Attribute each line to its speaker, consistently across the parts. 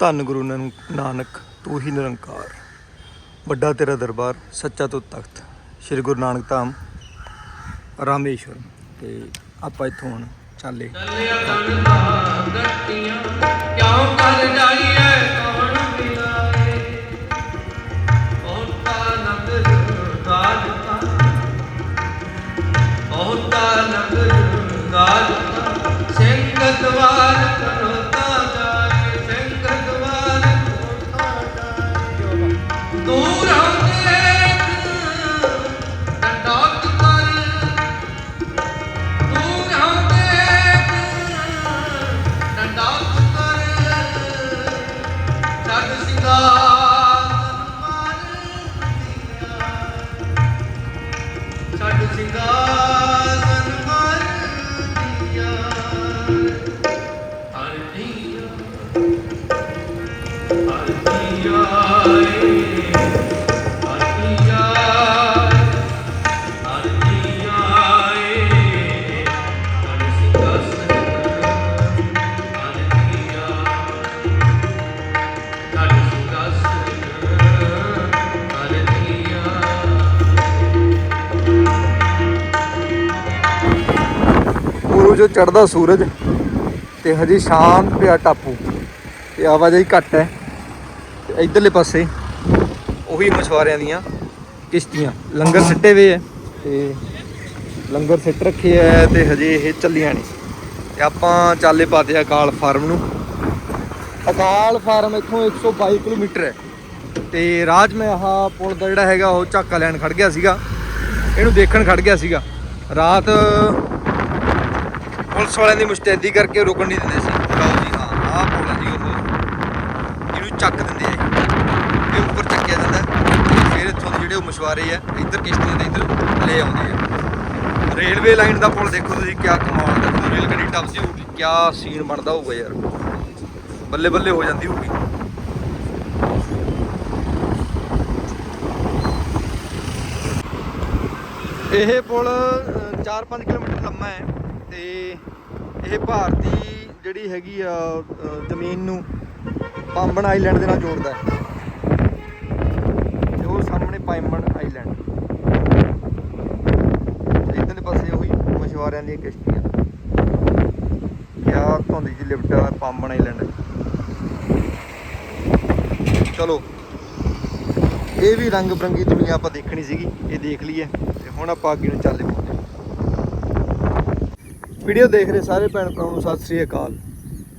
Speaker 1: ਧੰਨ ਗੁਰੂ ਨਾਨਕ ਨਾਨਕ, ਤੂੰ ਹੀ ਨਿਰੰਕਾਰ। ਵੱਡਾ ਤੇਰਾ ਦਰਬਾਰ, ਸੱਚਾ ਤੋਂ ਤਖਤ। ਸ੍ਰੀ ਗੁਰੂ ਨਾਨਕ ਧਾਮ ਰਾਮੇਸ਼ਵਰ ਤੇ ਆਪਾਂ ਇੱਥੋਂ ਹੁਣ ਚੱਲੇ।
Speaker 2: ਚੱਲਿਆ ਤਨ ਦਾ ਗੱਟੀਆਂ ਕਿਉਂ ਕਰ ਜਾਈਏ ਕੌਣ ਮਿਲਾਏ ਬਹੁਤਾ ਨਗਰ ਰਾਜਤਾ ਬਹੁਤਾ ਨਗਰ ਰਾਜਤਾ ਸਿੰਘ ਦਵਾਰ
Speaker 1: ਜੋ ਚੜਦਾ ਸੂਰਜ ਤੇ ਹਜੇ ਸ਼ਾਮ ਪਿਆ ਟਾਪੂ, ਤੇ ਆਵਾਜਾਈ ਘੱਟ ਹੈ, ਤੇ ਇਧਰਲੇ ਪਾਸੇ ਉਹੀ ਮਛਵਾਰਿਆਂ ਦੀਆਂ ਕਿਸ਼ਤੀਆਂ, ਲੰਗਰ ਸਿੱਟੇ ਵੇ ਹੈ, ਤੇ ਲੰਗਰ ਸਿੱਟ ਰੱਖੇ ਐ ਤੇ ਹਜੇ ਇਹ ਚੱਲੀਆਂ ਨੇ ਤੇ ਆਪਾਂ ਚਾਲੇ ਪਾਤੇ ਅਕਾਲ ਫਾਰਮ ਨੂੰ। ਅਕਾਲ ਫਾਰਮ ਇੱਥੋਂ 122 ਕਿਲੋਮੀਟਰ ਹੈ, ਤੇ ਰਾਜ ਮੈਂ ਆਹ ਪੁਲ ਦਾ ਜਿਹੜਾ ਹੈਗਾ ਉਹ ਝਾਕਾ ਲੈਣ ਖੜ ਗਿਆ ਸੀਗਾ। ਇਹਨੂੰ ਦੇਖਣ ਖੜ ਗਿਆ ਸੀਗਾ। ਰਾਤ ਪੁਲਿਸ ਵਾਲਿਆਂ ਦੀ ਮੁਸ਼ਤੈਦੀ ਕਰਕੇ ਰੁਕਣ ਨਹੀਂ ਦਿੰਦੇ ਸੀ ਲਓ ਜੀ, ਹਾਂ, ਆਹ ਪੁਲ ਹੈ ਜੀ ਉਹ। ਜਿਹਨੂੰ ਚੱਕ ਦਿੰਦੇ ਆ ਇਹ। ਇਹ ਉੱਪਰ ਚੱਕਿਆ ਜਾਂਦਾ। ਫਿਰ ਇੱਥੋਂ ਦੇ ਜਿਹੜੇ ਉਹ ਮਸ਼ਵਾਰੇ ਆ, ਇੱਧਰ ਕਿਸ਼ਤੀਆਂ ਦੇ ਇੱਧਰ ਲੈ ਆਉਂਦੇ ਆ। ਰੇਲਵੇ ਲਾਈਨ ਦਾ ਪੁਲ ਦੇਖੋ ਤੁਸੀਂ, ਕਿਆ ਕਮਾਲ ਦਾ ਜਦੋਂ ਰੇਲ ਗੱਡੀ ਟੱਪਦੀ ਹੋਊਗੀ। ਕਿਆ ਸੀਨ ਬਣਦਾ ਹੋਊਗਾ ਯਾਰ। ਬੱਲੇ ਬੱਲੇ ਹੋ ਜਾਂਦੀ ਹੋਊਗੀ। ਇਹ ਪੁਲ 4-5 ਕਿਲੋਮੀਟਰ ਲੰਮਾ ਹੈ। ਤੇ ਇਹ ਭਾਰਤੀ ਜਿਹੜੀ ਹੈਗੀ ਆ ਜ਼ਮੀਨ ਨੂੰ ਪਾਂਬਨ ਆਈਲੈਂਡ ਦੇ ਨਾਲ ਜੋੜਦਾ ਹੈ। ਤੇ ਉਹ ਸਾਹਮਣੇ ਪਾਂਬਨ ਆਈਲੈਂਡ ਤੇ ਇਧਰਲੇ ਪਾਸੇ ਉਹੀ ਮਛਵਾਰਿਆਂ ਦੀਆਂ ਕਿਸ਼ਤੀਆਂ। ਕਿਆ ਧੁੰਦ ਜੀ ਲਿਫਟ ਆ ਪਾਂਬਨ ਆਈਲੈਂਡ ਚਲੋ, ਇਹ ਵੀ ਰੰਗ ਬਰੰਗੀ ਦੁਨੀਆ ਆਪਾਂ ਦੇਖਣੀ ਸੀਗੀ, ਇਹ ਦੇਖ ਲਈਏ। ਤੇ ਹੁਣ ਆਪਾਂ ਅੱਗੇ ਨੂੰ ਚੱਲੇ ਪਾਉਂਦੇ ਵੀਡੀਓ ਦੇਖ ਰਹੇ ਸਾਰੇ ਭੈਣ ਭਰਾਵਾਂ ਨੂੰ, ਸਤਿ ਸ੍ਰੀ ਅਕਾਲ।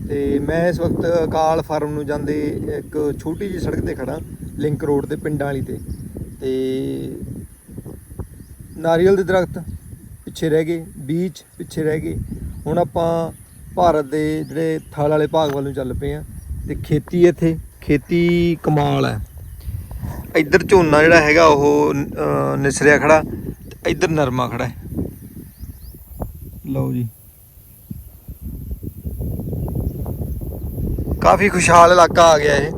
Speaker 1: ਤੇ ਮੈਂ ਇਸ ਵਕਤ ਅਕਾਲ ਫਾਰਮ ਨੂੰ ਜਾਂਦੇ ਇੱਕ ਛੋਟੀ ਜਿਹੀ ਸੜਕ ਤੇ ਖੜਾ ਲਿੰਕ ਰੋਡ ਤੇ ਪਿੰਡਾਂ ਵਾਲੀ ਤੇ। ਤੇ ਨਾਰੀਅਲ ਦੇ ਦਰਖਤ ਪਿੱਛੇ ਰਹਿ ਗਏ, ਬੀਚ ਪਿੱਛੇ ਰਹਿ ਗਏ। ਹੁਣ ਆਪਾਂ ਭਾਰਤ ਦੇ ਜਿਹੜੇ ਥਲ ਵਾਲੇ ਭਾਗ ਵੱਲ ਨੂੰ ਚੱਲ ਪਏ ਆ ਤੇ ਖੇਤੀ ਇੱਥੇ, ਖੇਤੀ ਕਮਾਲ ਹੈ। ਇੱਧਰ ਝੋਨਾ ਜਿਹੜਾ ਹੈਗਾ ਉਹ ਨਿਸਰਿਆ ਖੜਾ ਤੇ ਇੱਧਰ ਨਰਮਾ ਖੜਾ ਹੈ। ਲਓ ਜੀ। ਕਾਫੀ ਖੁਸ਼ਹਾਲ ਇਲਾਕਾ ਆ ਗਿਆ ਇਹ।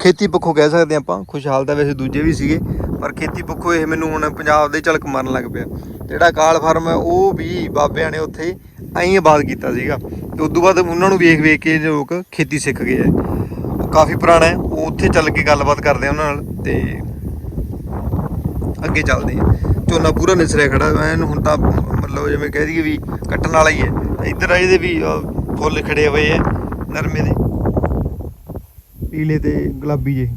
Speaker 1: ਖੇਤੀ ਪੱਖੋਂ ਕਹਿ ਸਕਦੇ ਆਪਾਂ, ਖੁਸ਼ਹਾਲ ਤਾਂ ਵੈਸੇ ਦੂਜੇ ਵੀ ਸੀਗੇ, ਪਰ ਖੇਤੀ ਪੱਖੋਂ ਇਹ ਮੈਨੂੰ ਹੁਣ ਪੰਜਾਬ ਦੇ ਝਲਕ ਮਾਰਨ ਲੱਗ ਪਿਆ। ਜਿਹੜਾ ਕਾਲ ਫਾਰਮ ਹੈ, ਉਹ ਵੀ ਬਾਬਿਆਂ ਨੇ ਉੱਥੇ ਐਂ ਆਬਾਦ ਕੀਤਾ ਸੀਗਾ। ਤੇ ਤੋਂ ਬਾਅਦ ਉਹਨਾਂ ਨੂੰ ਵੇਖ ਵੇਖ ਕੇ ਲੋਕ ਖੇਤੀ ਸਿੱਖ ਗਏ ਆ। ਕਾਫੀ ਪੁਰਾਣਾ ਹੈ, ਉਹ ਉੱਥੇ ਚੱਲ ਕੇ ਗੱਲਬਾਤ ਕਰਦੇ ਆ ਉਹਨਾਂ ਨਾਲ ਤੇ ਅੱਗੇ ਚੱਲਦੇ ਆ। ਝੋਨਾ ਪੂਰਾ ਨਿਸਰਿਆ ਖੜਾ, ਐਨ ਹੁਣ ਤਾਂ ਮਤਲਬ ਜਿਵੇਂ ਕਹਿ ਦਈਏ ਵੀ ਕੱਟਣ ਵਾਲਾ ਹੀ ਹੈ। ਤੇ ਇੱਧਰ ਇਹਦੇ ਵੀ ਫੁੱਲ ਖੜੇ ਹੋਏ ਆ ਨਰਮੇ ਦੇ। ਪੀਲੇ ਤੇ ਗੁਲਾਬੀ ਜਿਹੇ।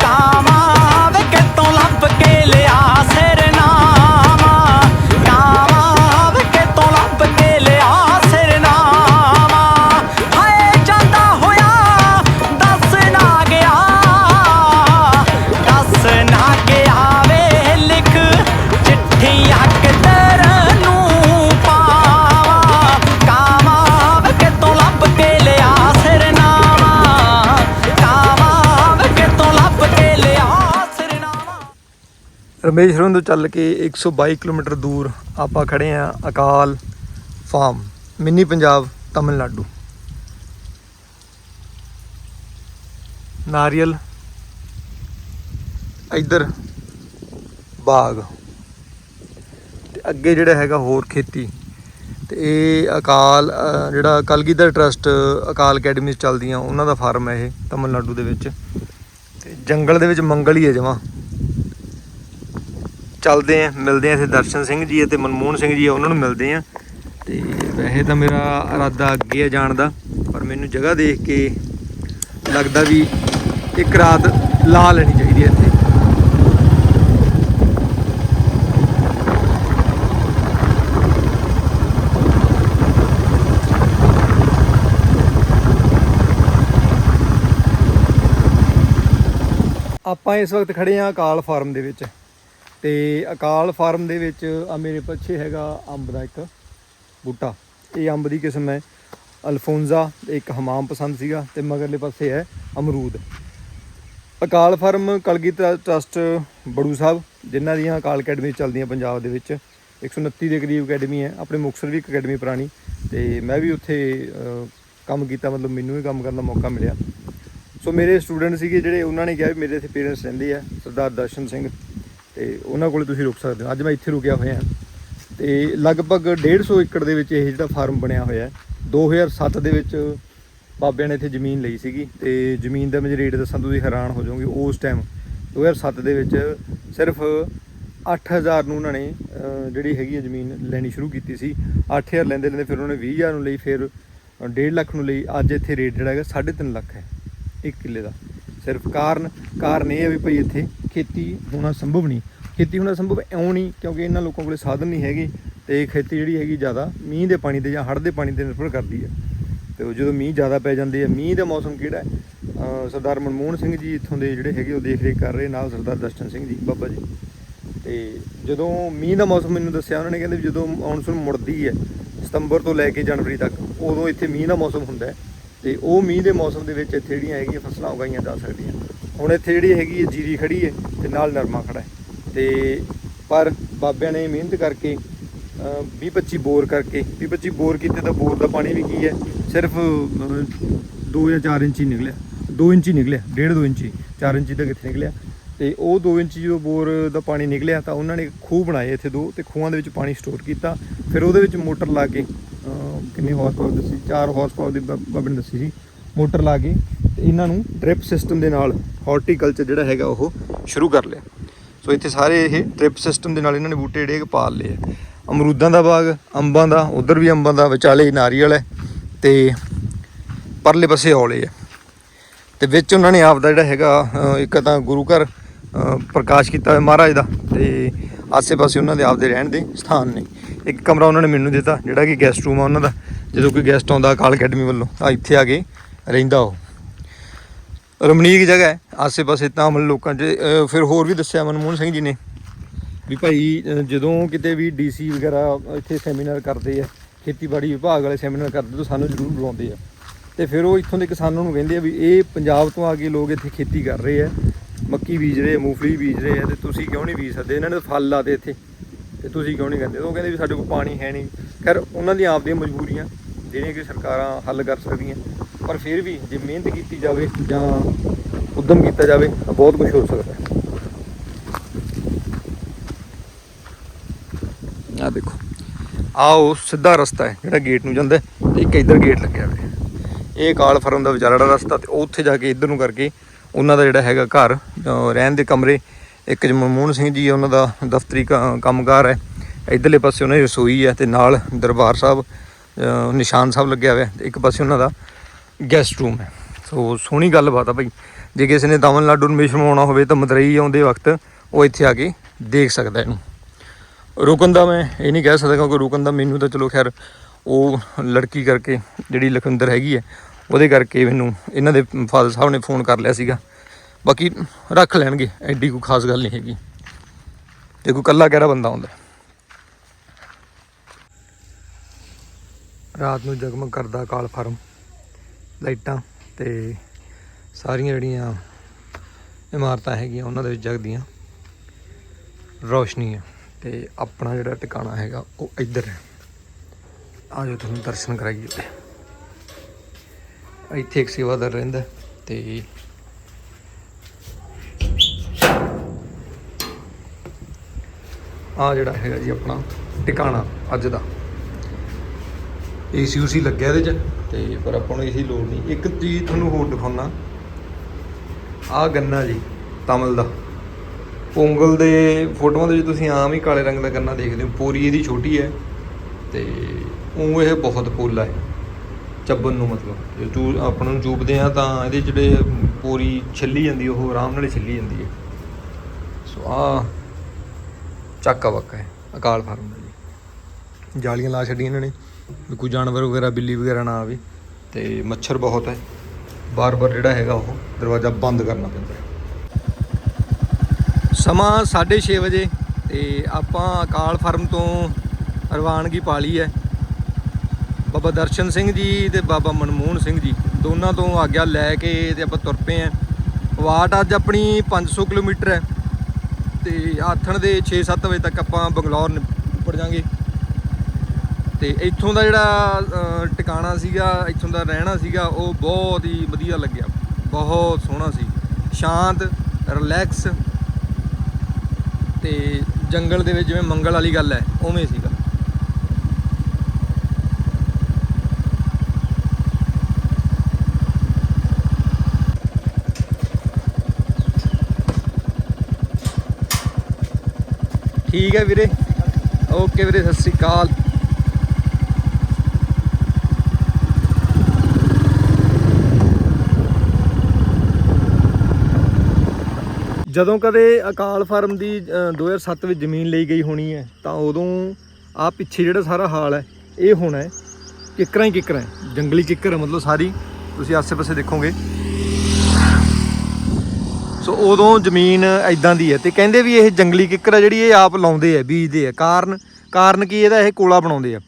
Speaker 3: ਕਾਵਾਂ ਵੇ ਕਿਤੋਂ ਲੱਭ ਕੇ ਲਿਆ ਸਿਰਨਾਮਾ
Speaker 1: ਰਮੇਸ਼ਵਰਮ ਤੋਂ ਚੱਲ ਕੇ 122 ਕਿਲੋਮੀਟਰ ਦੂਰ ਆਪਾਂ ਖੜੇ ਆ ਅਕਾਲ ਫਾਰਮ ਮਿੰਨੀ ਪੰਜਾਬ ਤਮਿਲਨਾਡੂ। ਨਾਰੀਅਲ ਇੱਧਰ ਬਾਗ। ਤੇ ਅੱਗੇ ਜਿਹੜਾ ਹੈਗਾ ਹੋਰ ਖੇਤੀ। ਤੇ ਇਹ ਅਕਾਲ ਅ, ਜਿਹੜਾ ਕਲਗੀਧਰ ਟਰਸਟ ਅਕਾਲ ਅਕੈਡਮੀ 'ਚ ਚੱਲਦੀਆਂ ਉਹਨਾਂ ਦਾ ਫਾਰਮ ਹੈ ਇਹ ਤਮਿਲਨਾਡੂ ਦੇ ਵਿੱਚ। ਤੇ ਜੰਗਲ ਦੇ ਵਿੱਚ ਮੰਗਲ ਹੀ ਹੈ ਜਮਾ। ਚੱਲਦੇ ਆ, ਮਿਲਦੇ ਆ ਇੱਥੇ ਦਰਸ਼ਨ ਸਿੰਘ ਜੀ ਅਤੇ ਮਨਮੋਹਨ ਸਿੰਘ ਜੀ ਉਹਨਾਂ ਨੂੰ ਮਿਲਦੇ ਆ। ਤੇ ਵੈਸੇ ਤਾਂ ਮੇਰਾ ਇਰਾਦਾ ਅੱਗੇ ਆ ਜਾਣ ਦਾ, ਪਰ ਮੈਨੂੰ ਜਗ੍ਹਾ ਦੇਖ ਕੇ ਲੱਗਦਾ ਵੀ ਇੱਕ ਰਾਤ ਲਾ ਲੈਣੀ ਚਾਹੀਦੀ ਹੈ ਇੱਥੇ। ਆਪਾਂ ਇਸ ਵਕਤ ਖੜੇ ਆ ਅਕਾਲ ਫਾਰਮ ਦੇ ਵਿੱਚ। ਤੇ ਅਕਾਲ ਫਾਰਮ ਦੇ ਵਿੱਚ ਆ ਮੇਰੇ ਪਿੱਛੇ ਹੈਗਾ ਅੰਬ ਦਾ ਇੱਕ ਬੂਟਾ। ਇਹ ਅੰਬ ਦੀ ਕਿਸਮ ਹੈ। ਅਲਫੋਂਜ਼ਾ ਇੱਕ ਹਮਾਮ ਪਸੰਦ ਸੀਗਾ ਤੇ ਮਗਰਲੇ ਪਾਸੇ ਹੈ ਅਮਰੂਦ। ਅਕਾਲ ਫਾਰਮ ਕਲਗੀਧਰ ਟਰਸਟ ਬੜੂ ਸਾਹਿਬ, ਜਿਨ੍ਹਾਂ ਦੀਆਂ ਅਕਾਲ ਅਕੈਡਮੀ ਚੱਲਦੀਆਂ ਪੰਜਾਬ ਦੇ ਵਿੱਚ। 129 ਦੇ ਕਰੀਬ ਅਕੈਡਮੀ ਹੈ। ਆਪਣੇ ਮੁਕਤਸਰ ਵੀ ਇੱਕ ਅਕੈਡਮੀ ਪੁਰਾਣੀ ਤੇ ਮੈਂ ਵੀ ਉੱਥੇ ਕੰਮ ਕੀਤਾ, ਮਤਲਬ ਮੈਨੂੰ ਵੀ ਕੰਮ ਕਰਨ ਦਾ ਮੌਕਾ ਮਿਲਿਆ। ਸੋ ਮੇਰੇ ਸਟੂਡੈਂਟ ਸੀਗੇ ਜਿਹੜੇ, ਉਹਨਾਂ ਨੇ ਕਿਹਾ ਵੀ ਮੇਰੇ ਇੱਥੇ ਪੇਰੈਂਟਸ ਰਹਿੰਦੇ ਆ, ਸਰਦਾਰ ਦਰਸ਼ਨ ਸਿੰਘ। ਤੇ ਉਹਨਾਂ ਕੋਲੇ ਤੁਸੀਂ ਰੁਕ ਸਕਦੇ ਹੋ। ਅੱਜ ਮੈਂ ਇੱਥੇ ਰੁਕਿਆ ਹੋਇਆ। ਤੇ ਲਗਭਗ 150 ਏਕੜ ਦੇ ਵਿੱਚ ਇਹ ਜਿਹੜਾ ਫਾਰਮ ਬਣਿਆ ਹੋਇਆ ਹੈ। 2007 ਦੇ ਵਿੱਚ ਬਾਬਿਆਂ ਨੇ ਇੱਥੇ ਜ਼ਮੀਨ ਲਈ ਸੀਗੀ ਤੇ ਜ਼ਮੀਨ ਦਾ ਮੈਂ ਜੇ ਰੇਟ ਦੱਸਾਂ ਤੁਸੀਂ ਹੈਰਾਨ ਹੋ ਜਾਓਗੇ ਉਸ ਟਾਈਮ 2007 ਦੇ ਵਿੱਚ ਸਿਰਫ 8000 ਨੂੰ ਉਹਨਾਂ ਨੇ ਜਿਹੜੀ ਹੈਗੀ ਹੈ ਜ਼ਮੀਨ ਲੈਣੀ ਸ਼ੁਰੂ ਕੀਤੀ ਸੀ। 8000 ਲੈਂਦੇ ਲੈਂਦੇ ਫਿਰ ਉਹਨਾਂ ਨੇ 20000 ਨੂੰ ਲਈ, ਫਿਰ 1.5 ਲੱਖ ਨੂੰ ਲਈ। ਅੱਜ ਇੱਥੇ ਰੇਟ ਜਿਹੜਾ ਹੈਗਾ 3.5 ਲੱਖ ਹੈ, ਇੱਕ ਕਿੱਲੇ ਦਾ। ਸਿਰਫ ਕਾਰਨ ਕਾਰਨ ਇਹ ਹੈ ਵੀ ਭਈ ਇੱਥੇ ਖੇਤੀ ਹੋਣਾ ਸੰਭਵ ਨਹੀਂ। ਖੇਤੀ ਹੋਣਾ ਸੰਭਵ ਇਉਂ ਨਹੀਂ, ਕਿਉਂਕਿ ਇਹਨਾਂ ਲੋਕਾਂ ਕੋਲੇ ਸਾਧਨ ਨਹੀਂ ਹੈਗੇ ਤੇ ਖੇਤੀ ਜਿਹੜੀ ਹੈਗੀ ਜ਼ਿਆਦਾ ਮੀਂਹ ਦੇ ਪਾਣੀ ਤੇ ਜਾਂ ਹੜ੍ਹ ਦੇ ਪਾਣੀ ਤੇ ਨਿਰਭਰ ਕਰਦੀ ਹੈ ਤੇ ਜਦੋਂ ਮੀਂਹ ਜ਼ਿਆਦਾ ਪੈ ਜਾਂਦੇ ਆ, ਮੀਂਹ ਦਾ ਮੌਸਮ ਕਿਹੜਾ ਹੈ? ਸਰਦਾਰ ਮਨਮੋਹਨ ਸਿੰਘ ਜੀ ਇੱਥੋਂ ਦੇ ਜਿਹੜੇ ਹੈਗੇ, ਉਹ ਦੇਖ ਰੇਖ ਕਰ ਰਹੇ ਨਾਲ ਸਰਦਾਰ ਦਰਸ਼ਨ ਸਿੰਘ ਜੀ, ਬਾਬਾ ਜੀ। ਤੇ ਜਦੋਂ ਮੀਂਹ ਦਾ ਮੌਸਮ ਮੈਨੂੰ ਦੱਸਿਆ, ਉਹਨਾਂ ਨੇ ਕਹਿੰਦੇ ਵੀ ਜਦੋਂ ਮੌਨਸੂਨ ਮੁੜਦੀ ਹੈ, ਸਤੰਬਰ ਤੋਂ ਲੈ ਕੇ ਜਨਵਰੀ ਤੱਕ, ਉਦੋਂ ਇੱਥੇ ਮੀਂਹ ਦਾ ਮੌਸਮ ਹੁੰਦਾ ਹੈ। ਤੇ ਉਹ ਮੀਂਹ ਦੇ ਮੌਸਮ ਦੇ ਵਿੱਚ ਇੱਥੇ ਜਿਹੜੀਆਂ ਹੈਗੀਆਂ ਫਸਲਾਂ ਉਗਾਈਆਂ ਜਾ ਸਕਦੀਆਂ। ਹੁਣ ਇੱਥੇ ਜਿਹੜੀ ਹੈਗੀ ਹੈ ਜੀਰੀ ਖੜੀ ਹੈ ਤੇ ਨਾਲ ਨਰਮਾ ਖੜਾ ਹੈ। ਤੇ ਪਰ ਬਾਬਿਆਂ ਨੇ ਮਿਹਨਤ ਕਰਕੇ 20 25 ਬੋਰ ਕਰਕੇ 20 25 ਬੋਰ ਕੀਤੇ ਤਾਂ ਬੋਰ ਦਾ ਪਾਣੀ ਵੀ ਕੀ ਹੈ, ਸਿਰਫ 2 ਜਾਂ 4 ਇੰਚ ਹੀ ਨਿਕਲਿਆ। 2 ਇੰਚ ਹੀ ਨਿਕਲਿਆ 1.5 2 ਇੰਚ ਹੀ 4 ਇੰਚ ਤਾਂ ਕਿੱਥੇ ਨਿਕਲਿਆ। ਤੇ ਉਹ 2 ਇੰਚ ਜਦੋਂ ਬੋਰ ਦਾ ਪਾਣੀ ਨਿਕਲਿਆ ਤਾਂ ਉਹਨਾਂ ਨੇ ਖੂਹ ਬਣਾਏ ਇੱਥੇ ਦੋ ਤੇ ਖੂਹਾਂ ਦੇ ਵਿੱਚ ਪਾਣੀ ਸਟੋਰ ਕੀਤਾ। ਫਿਰ ਉਹਦੇ ਵਿੱਚ ਮੋਟਰ ਲਾ ਕੇ ਕਿੰਨੀ ਹਾਰਸ ਪਾਵਰ ਦੱਸੀ 4 ਹਾਰਸ ਪਾਵਰ ਦੀ ਬ- ਬਾਬੇ ਨੇ ਦੱਸੀ ਸੀ। ਮੋਟਰ ਲਾ ਕੇ ਤੇ ਇਹਨਾਂ ਨੂੰ ਡ੍ਰਿਪ ਸਿਸਟਮ ਦੇ ਨਾਲ ਹਾਰਟੀਕਲਚਰ ਜਿਹੜਾ ਹੈਗਾ ਉਹ ਸ਼ੁਰੂ ਕਰ ਲਿਆ। ਸੋ ਇੱਥੇ ਸਾਰੇ ਇਹ ਡ੍ਰਿਪ ਸਿਸਟਮ ਦੇ ਨਾਲ ਇਹਨਾਂ ਨੇ ਬੂਟੇ ਜਿਹੜੇ ਪਾਲ ਲਏ ਆ। ਅਮਰੂਦਾਂ ਦਾ ਬਾਗ, ਅੰਬਾਂ ਦਾ, ਉਧਰ ਵੀ ਅੰਬਾਂ ਦਾ ਵਿਚਾਲੇ ਨਾਰੀਅਲ ਹੈ ਤੇ ਪਰਲੇ ਪਾਸੇ ਔਲੇ ਆ। ਤੇ ਵਿੱਚ ਉਹਨਾਂ ਨੇ ਆਪ ਦਾ ਜਿਹੜਾ ਹੈਗਾ ਇੱਕ ਤਾਂ ਗੁਰੂ ਘਰ ਪ੍ਰਕਾਸ਼ ਕੀਤਾ ਹੋਇਆ ਮਹਾਰਾਜ ਦਾ ਤੇ ਆਸੇ-ਪਾਸੇ ਉਹਨਾਂ ਦੇ ਆਪਦੇ ਰਹਿਣ ਦੇ ਸਥਾਨ ਨੇ। ਇੱਕ ਕਮਰਾ ਉਹਨਾਂ ਨੇ ਮੈਨੂੰ ਦਿੱਤਾ, ਜਿਹੜਾ ਕਿ ਗੈਸਟ ਰੂਮ ਆ ਉਹਨਾਂ ਦਾ। ਜਦੋਂ ਕੋਈ ਗੈਸਟ ਆਉਂਦਾ ਅਕਾਲ ਅਕੈਡਮੀ ਵੱਲੋਂ, ਤਾਂ ਇੱਥੇ ਆ ਕੇ ਰਹਿੰਦਾ ਉਹ। ਰਮਣੀਕ ਜਗ੍ਹਾ ਹੈ, ਆਸੇ-ਪਾਸੇ ਤਾਂ ਮਤਲਬ ਲੋਕਾਂ 'ਚ ਫਿਰ ਹੋਰ ਵੀ ਦੱਸਿਆ ਮਨਮੋਹਨ ਸਿੰਘ ਜੀ ਨੇ। ਵੀ ਭਾਈ ਜਦੋਂ ਕਿਤੇ ਵੀ ਡੀਸੀ ਵਗੈਰਾ, ਇੱਥੇ ਸੈਮੀਨਾਰ ਕਰਦੇ ਆ, ਖੇਤੀਬਾੜੀ ਵਿਭਾਗ ਵਾਲੇ ਸੈਮੀਨਾਰ ਕਰਦੇ, ਤਾਂ ਸਾਨੂੰ ਜ਼ਰੂਰ ਬੁਲਾਉਂਦੇ ਆ। ਤੇ ਫਿਰ ਉਹ ਇੱਥੋਂ ਦੇ ਕਿਸਾਨਾਂ ਨੂੰ ਕਹਿੰਦੇ ਆ ਵੀ ਇਹ ਪੰਜਾਬ ਤੋਂ ਆ ਕੇ ਲੋਕ ਇੱਥੇ ਖੇਤੀ ਕਰ ਰਹੇ ਆ, ਮੱਕੀ ਬੀਜ ਰਹੇ ਆ, ਮੂੰਗਫਲੀ ਬੀਜ ਰਹੇ ਆ, ਤੇ ਤੁਸੀਂ ਕਿਉਂ ਨਹੀਂ ਬੀਜ ਸਕਦੇ? ਇਹਨਾਂ ਨੇ ਫਲ ਲਾਤੇ ਇੱਥੇ। ਤੇ ਤੁਸੀਂ ਕਿਉਂ ਨਹੀਂ ਕਹਿੰਦੇ ਉਹ ਕਹਿੰਦੇ ਵੀ ਸਾਡੇ ਕੋਲ ਪਾਣੀ ਹੈ ਨਹੀਂ। ਖੈਰ, ਉਹਨਾਂ ਦੀਆਂ ਆਪਦੀਆਂ ਮਜਬੂਰੀਆਂ, ਜਿਹੜੀਆਂ ਕਿ ਸਰਕਾਰਾਂ ਹੱਲ ਕਰ ਸਕਦੀਆਂ। ਪਰ ਫਿਰ ਵੀ ਜੇ ਮਿਹਨਤ ਕੀਤੀ ਜਾਵੇ ਜਾਂ ਉਦਮ ਕੀਤਾ ਜਾਵੇ, ਤਾਂ ਬਹੁਤ ਕੁਝ ਹੋ ਸਕਦਾ ਹੈ। ਆ ਦੇਖੋ। ਉਹ ਸਿੱਧਾ ਰਸਤਾ ਹੈ, ਜਿਹੜਾ ਗੇਟ ਨੂੰ ਜਾਂਦਾ ਹੈ, ਤੇ ਇੱਕ ਇੱਧਰ ਗੇਟ ਲੱਗਿਆ ਹੋਇਆ ਇਹ ਕਾਲ ਫਰਮ ਦਾ ਵਿਚਾਰਾ ਰਸਤਾ ਤੇ ਉੱਥੇ ਜਾ ਕੇ ਇੱਧਰ ਨੂੰ ਕਰਕੇ ਉਹਨਾਂ ਦਾ ਜਿਹੜਾ ਹੈਗਾ ਘਰ ਰਹਿਣ ਦੇ ਕਮਰੇ ਇੱਕ ਜ ਮਨਮੋਹਨ ਸਿੰਘ ਜੀ, ਉਹਨਾਂ ਦਾ ਦਫ਼ਤਰੀ ਕ- ਕੰਮਕਾਰ ਹੈ। ਇੱਧਰਲੇ ਪਾਸੇ ਉਹਨਾਂ ਦੀ ਰਸੋਈ ਹੈ ਤੇ ਨਾਲ ਦਰਬਾਰ ਸਾਹਿਬ ਨਿਸ਼ਾਨ ਸਾਹਿਬ ਲੱਗਿਆ ਹੋਇਆ ਹੈ ਤੇ ਇੱਕ ਪਾਸੇ ਉਹਨਾਂ ਦਾ ਗੈਸਟ ਰੂਮ ਹੈ। ਸੋ ਸੋਹਣੀ ਗੱਲਬਾਤ ਆ ਭਾਈ ਜੇ ਕਿਸੇ ਨੇ ਤਾਮਿਲਨਾਡੂ ਨੂੰ ਮਿਸ਼ਨ ਆਉਣਾ ਹੋਵੇ ਤਾਂ ਮਦਰਈ ਆਉਂਦੇ ਵਕਤ ਉਹ ਇੱਥੇ ਆ ਕੇ ਦੇਖ ਸਕਦਾ ਇਹਨੂੰ। ਰੁਕਣ ਦਾ ਮੈਂ ਇਹ ਨਹੀਂ ਕਹਿ ਸਕਦਾ ਕਿਉਂਕਿ ਰੁਕਣ ਦਾ ਮੈਨੂੰ ਤਾਂ ਚਲੋ ਖੈਰ ਉਹ ਲੜਕੀ ਕਰਕੇ ਜਿਹੜੀ ਲਖਵਿੰਦਰ ਹੈਗੀ ਹੈ, ਉਹਦੇ ਕਰਕੇ ਮੈਨੂੰ ਇਹਨਾਂ ਦੇ ਫਾਦਰ ਸਾਹਿਬ ਨੇ ਫੋਨ ਕਰ ਲਿਆ ਸੀਗਾ। ਬਾਕੀ ਰੱਖ ਲੈਣਗੇ, ਐਡੀ ਕੋਈ ਖਾਸ ਗੱਲ ਨਹੀਂ ਹੈਗੀ। ਜੇ ਕੋਈ ਕੱਲਾ ਕਿਹੜਾ ਬੰਦਾ ਹੁੰਦਾ। ਰਾਤ ਨੂੰ ਜਗਮਗ ਕਰਦਾ ਕਾਲ ਫਾਰਮ, ਲਾਈਟਾਂ ਤੇ ਸਾਰੀਆਂ ਜਿਹੜੀਆਂ ਇਮਾਰਤਾਂ ਹੈਗੀਆਂ, ਉਹਨਾਂ ਦੇ ਵਿੱਚ ਜਗਦੀਆਂ। ਰੌਸ਼ਨੀ ਹੈ ਤੇ ਆਪਣਾ ਜਿਹੜਾ ਟਿਕਾਣਾ ਹੈਗਾ, ਉਹ ਇੱਧਰ ਹੈ। ਆ ਜਾਓ ਤੁਹਾਨੂੰ ਦਰਸ਼ਨ ਕਰਾਈਏ। ਤੇ ਇੱਥੇ ਇੱਕ ਸੇਵਾਦਾਰ ਰਹਿੰਦਾ ਤੇ ਆ ਜਿਹੜਾ ਹੈਗਾ ਜੀ ਆਪਣਾ ਟਿਕਾਣਾ ਅੱਜ ਦਾ। ਏਸੀ ਉਸੀ ਲੱਗਿਆ ਇਹਦੇ 'ਚ। ਤੇ ਪਰ ਆਪਾਂ ਨੂੰ ਏਸੀ ਲੋੜ ਨਹੀਂ। ਇੱਕ ਚੀਜ਼ ਤੁਹਾਨੂੰ ਹੋਰ ਦਿਖਾਉਣਾ ਆਹ ਗੰਨਾ ਜੀ, ਤਮਲ ਦਾ। ਪੋਂਗਲ ਦੇ ਫੋਟੋਆਂ ਦੇ ਵਿੱਚ ਤੁਸੀਂ ਆਮ ਹੀ ਕਾਲੇ ਰੰਗ ਦਾ ਗੰਨਾ ਦੇਖਦੇ ਹੋ। ਪੂਰੀ ਇਹਦੀ ਛੋਟੀ ਹੈ। ਤੇ ਉਹ ਇਹ ਬਹੁਤ ਪੋਲਾ ਹੈ। ਚੱਬਣ ਨੂੰ ਮਤਲਬ। ਜੇ ਚੂ ਆਪਾਂ ਨੂੰ ਚੂਪਦੇ ਆ ਤਾਂ ਇਹਦੇ ਜਿਹੜੇ ਪੂਰੀ ਛਿੱਲੀ ਜਾਂਦੀ, ਉਹ ਆਰਾਮ ਨਾਲ ਹੀ ਛਿੱਲੀ ਜਾਂਦੀ ਹੈ। ਸੋ ਆ ਚੱਕਾ ਬੱਕਾ ਹੈ ਅਕਾਲ ਫਾਰਮ ਦਾ ਜੀ। ਜਾਲੀਆਂ ਲਾ ਛੱਡੀਆਂ ਇਹਨਾਂ ਨੇ ਵੀ ਕੋਈ ਜਾਨਵਰ ਵਗੈਰਾ ਬਿੱਲੀ ਵਗੈਰਾ ਨਾ ਆਵੇ। ਤੇ ਮੱਛਰ ਬਹੁਤ ਹੈ। ਬਾਰ-ਬਾਰ ਜਿਹੜਾ ਹੈਗਾ ਉਹ ਦਰਵਾਜ਼ਾ ਬੰਦ ਕਰਨਾ ਪੈਂਦਾ ਹੈ। ਸਮਾਂ 6:30 ਵਜੇ ਤੇ ਆਪਾਂ ਅਕਾਲ ਫਾਰਮ ਤੋਂ ਰਵਾਨਗੀ ਪਾ ਲਈ ਹੈ। ਬਾਬਾ ਦਰਸ਼ਨ ਸਿੰਘ ਜੀ ਤੇ ਬਾਬਾ ਮਨਮੋਹਨ ਸਿੰਘ ਜੀ ਦੋਨਾਂ ਤੋਂ ਆਗਿਆ ਲੈ ਕੇ ਤੇ ਆਪਾਂ ਤੁਰ ਪਏ ਆਂ ਵਾਟ ਅੱਜ ਆਪਣੀ 500 ਕਿਲੋਮੀਟਰ ਹੈ। ਤੇ ਆਥਣ ਦੇ 6-7 ਵਜੇ ਤੱਕ ਆਪਾਂ ਬੰਗਲੌਰ ਨ- ਉੱਪਰ ਜਾਾਂਗੇ ਤੇ ਇੱਥੋਂ ਦਾ ਜਿਹੜਾ ਟਿਕਾਣਾ ਸੀਗਾ, ਇੱਥੋਂ ਦਾ ਰਹਿਣਾ ਸੀਗਾ, ਉਹ ਬਹੁਤ ਹੀ ਵਧੀਆ ਲੱਗਿਆ। ਬਹੁਤ ਸੋਹਣਾ ਸੀ। ਸ਼ਾਂਤ, ਰਿਲੈਕਸ। ਤੇ ਜੰਗਲ ਦੇ ਵਿੱਚ ਜਿਵੇਂ ਮੰਗਲ ਵਾਲੀ ਗੱਲ ਹੈ, ਉਵੇਂ ਸੀਗਾ। ਠੀਕ ਹੈ ਵੀਰੇ। ਓਕੇ ਵੀਰੇ ਸਤਿ ਸ੍ਰੀ ਅਕਾਲ। ਜਦੋਂ ਕਦੇ ਅਕਾਲ ਫਾਰਮ ਦੀ ਅ, 2007 ਵਿੱਚ ਜ਼ਮੀਨ ਲਈ ਗਈ ਹੋਣੀ ਹੈ ਤਾਂ ਉਦੋਂ ਆ ਪਿੱਛੇ ਜਿਹੜਾ ਸਾਰਾ ਹਾਲ ਹੈ ਇਹ ਹੋਣਾ ਹੈ ਕਿੱਕਰਾਂ ਹੀ ਕਿੱਕਰਾਂ ਜੰਗਲੀ ਕਿੱਕਰ ਮਤਲਬ ਸਾਰੀ। ਤੁਸੀਂ ਆਸੇ-ਪਾਸੇ ਦੇਖੋਗੇ। ਸੋ ਉਦੋਂ ਜ਼ਮੀਨ ਐਦਾਂ ਦੀ ਹੈ ਤੇ ਕਹਿੰਦੇ ਵੀ ਇਹ ਜੰਗਲੀ ਕਿੱਕਰ ਆ ਜਿਹੜੀ ਇਹ ਆਪ ਲਾਉਂਦੇ ਆ ਬੀਜਦੇ ਆ। ਕਾਰਨ ਕਾਰਨ ਕੀ ਇਹਦਾ? ਇਹ ਕੋਲਾ ਬਣਾਉਂਦੇ ਆ।